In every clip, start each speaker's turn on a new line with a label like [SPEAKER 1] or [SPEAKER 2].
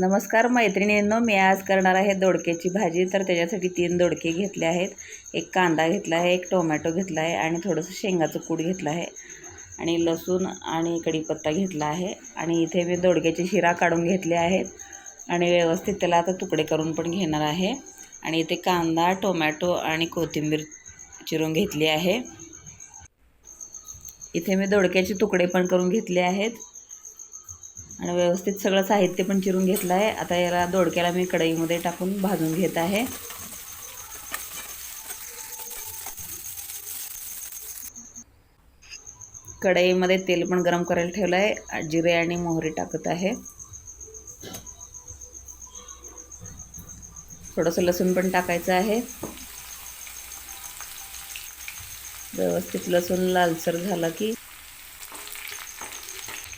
[SPEAKER 1] नमस्कार मैत्रिणींनो मी आज करणार आहे दोडक्याची भाजी. तर त्याच्यासाठी तीन दोडके घेतले आहेत. एक कांदा घेतला आहे एक टोमॅटो घेतला आहे आणि थोडंसं शेंगाचं कूट घेतलं आहे. आणि लसूण आणि कढीपत्ता घेतला आहे. आणि इथे मी दोडक्याची शिरा काढून घेतले आहेत. आणि व्यवस्थित त्याला आता तुकडे करून पण घेणार आहे. आणि इथे कांदा टोमॅटो आणि कोथिंबीर चिरून घेतली आहे. इथे मी दोडक्याचे तुकडे पण करून घेतले आहेत. आणि व्यवस्थित सगळं साहित्य पण चिरून घेतलं आहे आता याला दोडक्याला मी कढईमध्ये टाकून भाजून घेत आहे. कढईमध्ये तेल पण गरम करायला ठेवलं आहे जिरे आणि मोहरी टाकत आहे. थोडंसं लसूण पण टाकायचं आहे. व्यवस्थित लसूण लालसर झाला की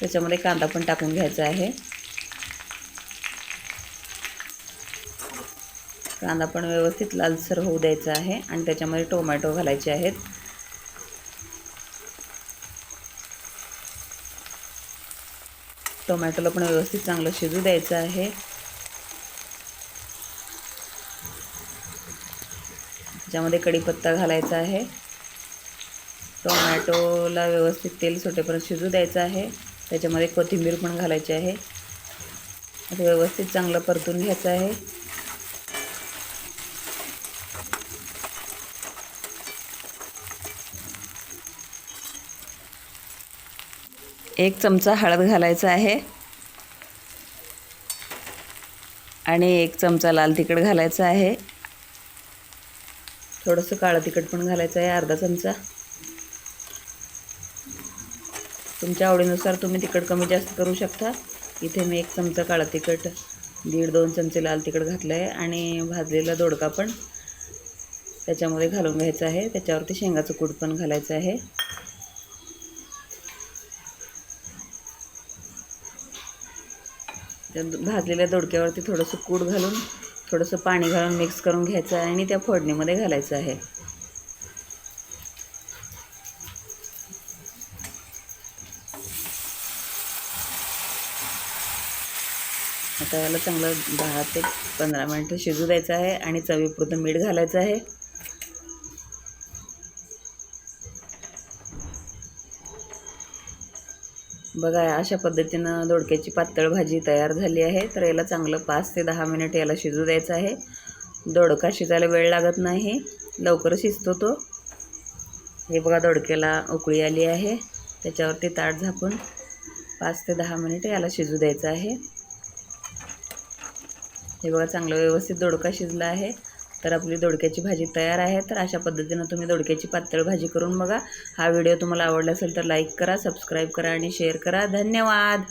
[SPEAKER 1] त्याच्यामध्ये कांदा पण टाकून घ्यायचा आहे. कांदा पण व्यवस्थित लालसर होऊ द्यायचा आहे आणि त्याच्यामध्ये टोमॅटो घालायचे आहेत. टोमॅटोला पण व्यवस्थित चांगलं शिजू द्यायचं आहे. त्याच्यामध्ये कढीपत्ता घालायचा आहे. टोमॅटोला व्यवस्थित तेल सुटेपर्यंत शिजू द्यायचं आहे. त्याच्यामध्ये कोथिंबीर पण घालायची आहे. आता व्यवस्थित चांगलं परतून घ्यायचं आहे. एक चमचा हळद घालायचा आहे. आणि एक चमचा लाल तिखट घालायचा आहे. थोडंसं काळं तिखट पण घालायचं आहे अर्धा चमचा. तुमच्या आवडीनुसार तुम्ही तिखट कमी जास्त करू शकता. इथे मी एक चमचा काळा तिखट दीड दोन चमचे लाल तिखट घातलं आहे आणि भाजलेला दोडका पण त्याच्यामध्ये घालून घ्यायचा आहे. त्याच्यावरती शेंगाचं कूट पण घालायचं आहे. त्या भाजलेल्या दोडक्यावरती थोडंसं कूट घालून थोडंसं पाणी घालून मिक्स करून घ्यायचं आहे आणि त्या फोडणीमध्ये घालायचं आहे. आता याला चांगलं दहा ते पंधरा मिनटं शिजू द्यायचं आहे आणि चवीपुरतं मीठ घालायचं आहे. बघा अशा पद्धतीनं दोडक्याची पातळ भाजी तयार झाली आहे. तर याला चांगलं पाच ते दहा मिनिट याला शिजू द्यायचं आहे. दोडका शिजायला वेळ लागत नाही. लवकर शिजतो तो. हे बघा दोडक्याला उकळी आली आहे. त्याच्यावरती ताट झाकून पाच ते दहा मिनिट याला शिजू द्यायचं आहे. हे बघा चांगलं व्यवस्थित दोडका शिजला आहे. तर आपली दोडक्याची भाजी तयार आहे. तर अशा पद्धतीनं तुम्ही दोडक्याची पातळ भाजी करून बघा. हा व्हिडिओ तुम्हाला आवडला असेल तर लाईक करा सबस्क्राईब करा आणि शेअर करा. धन्यवाद!